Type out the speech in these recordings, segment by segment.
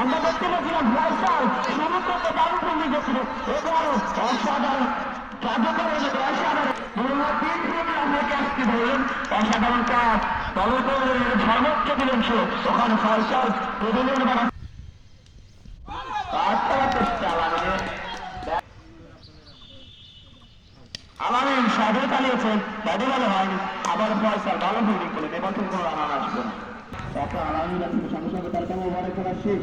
আমরা দেখতে পেয়েছিলাম ভয়সাল করতে দারুণ গেছিল এবারও অসাধারণ অসাধারণ। মানে আলামিন সাধু চালিয়েছেন। ব্যাটে ভালো হয়নি। আবার পয়সা ভালো ফিল্ডিং করলেন এবার কিন্তু কোনো আসবে না। তারপর আলামিন আসলে সঙ্গে সঙ্গে তার কেমন শেষ।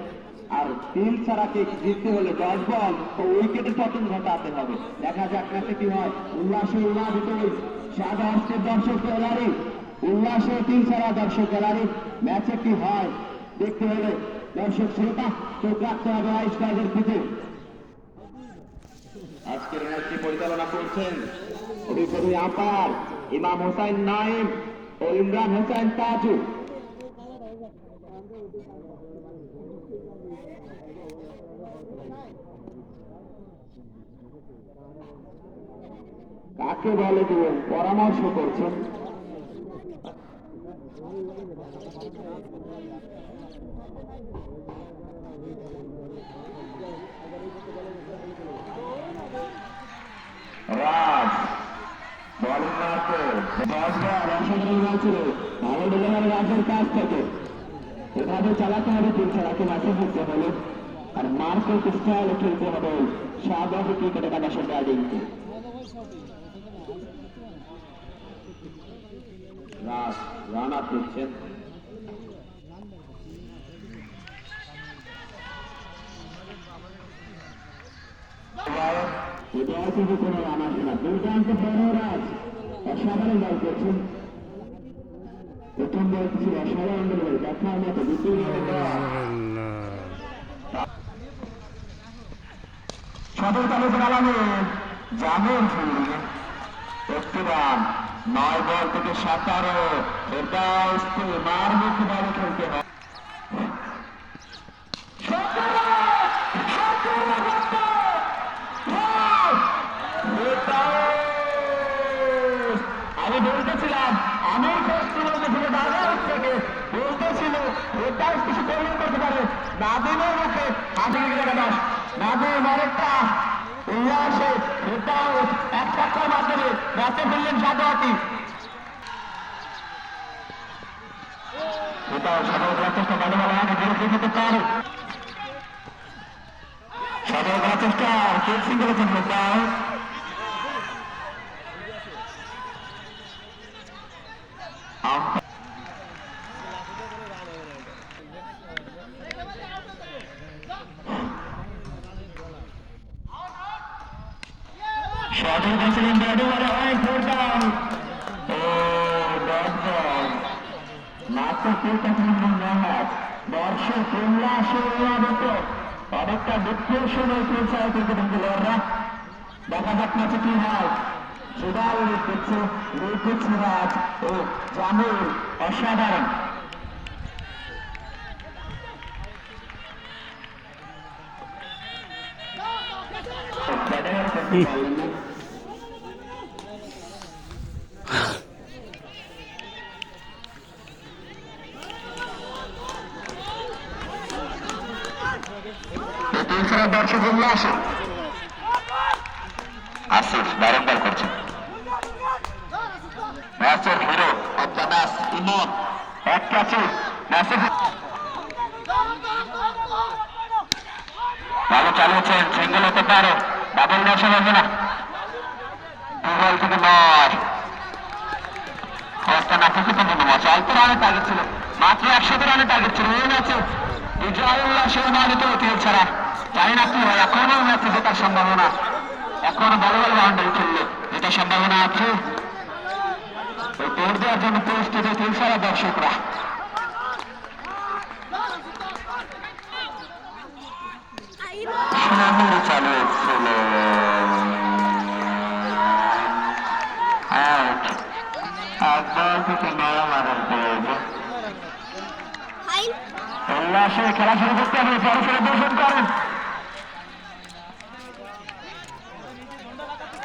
আর তিন ছাড়াকে জিততে হলে দশ বল ও উইকেটে পতন ঘটাতে হবে। দেখা যাক ম্যাচে কি হয়। উল্লাসে উল্লাসিত। সাত অস্টের দর্শক গ্যালারি। উল্লাসে তিন ছাড়া দর্শক গ্যালারি। ম্যাচে কি হয়? দেখতে হলে দর্শক শ্রোতা, চোখ রাখতে হবে আইস কাজের দিকে। আজকের ম্যাচটি পরিচালনা করছেন অভিজ্ঞ আপার ইমাম হোসাইন নাইম ও ইমরান হোসাইন তাজু। কাকে বলে দিবেন পরামর্শ করছেন হলে আর মার্কেট স্টাইলে খেলতে হবে। স্বাভাবিক ক্রিকেট একাদশের ব্যাটিংকে রাজ রান করছেন সদর তালুকের আলামে জামিন একটি রান নয় বল থেকে সাতারো। এটা মার মুখে বলে খেলতে হয়! আমি বলতেছিলাম আমি করছিলাম যে দাদা থেকে বলতেছিল এটাও কিছু পরিমাণ করতে পারে। নাদিমের মুখে গেলে দাস নাদিম এক চাকার ম্যাচে ফেললেন সাদোয়াতি এটাও সাধারণ চেষ্টা ভালো ভালো আগে বিরতি দিতে পারে সাধারণ চেষ্টা সঠিক বলছিলেন ব্যাটে বলে হয় ফোর ডাউন ও ডট বল মাত্র ফোরটা মোহাম্মদ দর্শক উল্লাস উল্লাদিত অনেকটা ডিপ্রেশন হয়ে চলছে ক্রিকেটিং প্লেয়াররা দেখা যাক ম্যাচে কি হয়। জুদাল লিড দিচ্ছে লিড দিচ্ছে রাজ ও জামিল, অসাধারণ ব্যাটার করতে পারলেন না তিন ছাড়া দর্শক উল্লাসে আসিফ বারংবার করছে ম্যাচের hero of the match Emon এক ক্যাচে ম্যাচে ভালো চালিয়েছেন সিঙ্গেল হতে পারে ডাবল দশে হবে না। বল থেকে নয় অবস্থা তো মনে অল্প রানের টার্গেট ছিল। মাত্র একশত রানের টার্গেট ছিল। এই ম্যাচে বিজয় উল্লাসের মানিত ছাড়া জানি না কি হয়। এখনও ম্যাচে জেতার সম্ভাবনা। এখনও বড় বড় বাউন্ডারি খেললে জেতার সম্ভাবনা আছে। দৌড় দেওয়ার জন্য প্রস্তুতি তিল ছাড়া দর্শকরা। চালু। উল্লাসে খেলা শুরু করতে হবে সরাসরি দর্শন করেন।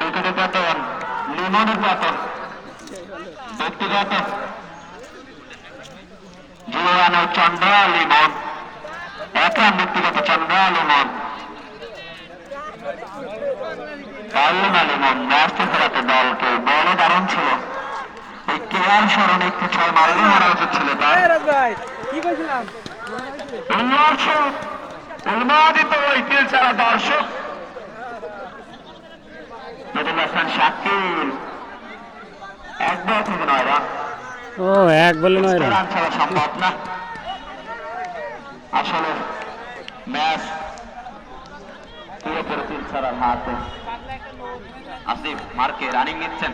উইকেটে পতন, লিমনের পতন, ব্যক্তিগত। জুয়ানো চন্দ্রা লিমন একরাম ব্যক্তিগত চন্দ্রা লিমন। পারলেন না লিমন ম্যাচ থেকে রাতে দলকে, বলে দারুণ ছিল। এই কেয়ার স্মরণে একটু ছয় মারলে মারা উচিত ছিল তার ভাই, কি বলছিলাম উন্মাদিত ওই তিল ছাড়া দর্শক। নতুন রাস্তান শাকিল একবার থেকে নয় রান। ও এক বলে নয় রান। রান ছাড়া সম্ভব না। আসলে ম্যাচ পুরোপুরি তিল ছাড়ার হাতে। আসিফ মার্কে রানিং নিচ্ছেন।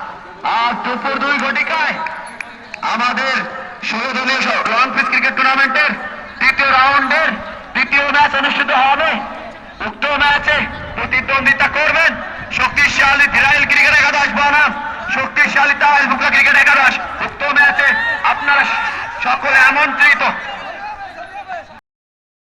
আজ দুপুর দুই ঘটিকায় আমাদের ষোলদলীয় লং পিচ ক্রিকেট টুর্নামেন্টের তৃতীয় রাউন্ডের তৃতীয় ম্যাচ অনুষ্ঠিত হবে। উক্ত ম্যাচে প্রতিদ্বন্দ্বিতা করবেন শক্তিশালী ধীরাইল ক্রিকেট একাদশ বনাম, শক্তিশালী তাইল বুকলা ক্রিকেট একাদশ। উক্ত ম্যাচে আপনারা সকলে আমন্ত্রিত।